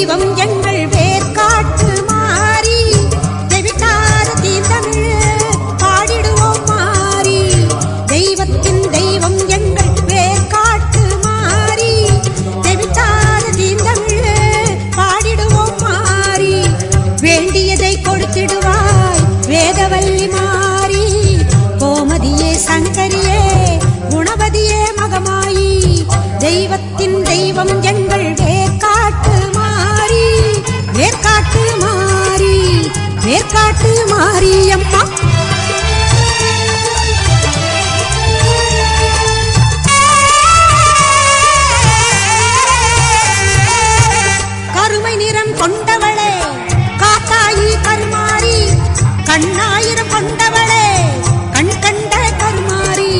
தெய்வம் எங்கள் பேர் காட்டு மாறி தெவிட்டார தீர்த்தமிழ் பாடிடுவோம் மாறி. தெய்வத்தின் தெய்வம் எங்கள் பேர் காட்டு மாறி தெவிட்டார தீர்த்தமிழ் பாடிடுவோம் மாறி. வேண்டியதை கொடுத்திடுவாய் வேதவல்லி மாறி. கோமதியே சங்கரியே குணபதியே மகமாயி. தெய்வத்தின் தெய்வம் எங்கள் மாரியம்மா. கருமை நிறம் கொண்டவளே காத்தாயி கருமாரி கண்ணாயிரம் கொண்டவளே கண் கண்ட கருமாரி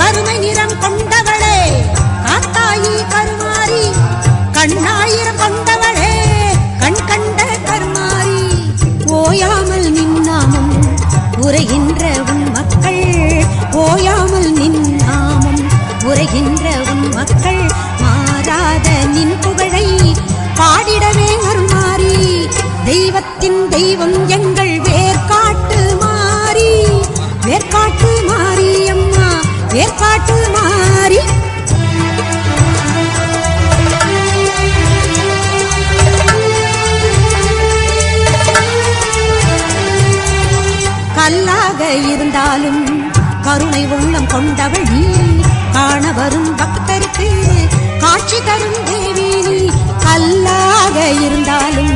கருமை நிறம் கொண்டவளே காத்தாயி கருமாரி கண்ணாயிரம் உன் மக்கள் மாறாத நின் புகழை பாடிடவே அருள்மாறி தெய்வத்தின் தெய்வம் எங்கள் வேர்க்காட்டு மாறி. வேர்காட்டு மாறி அம்மா வேர்க்காட்டு மாறி. கல்லாக இருந்தாலும் கருணை உள்ளம் கொண்டவள் நீ. அருந்தேவி நீ கல்லாக இருந்தாலும்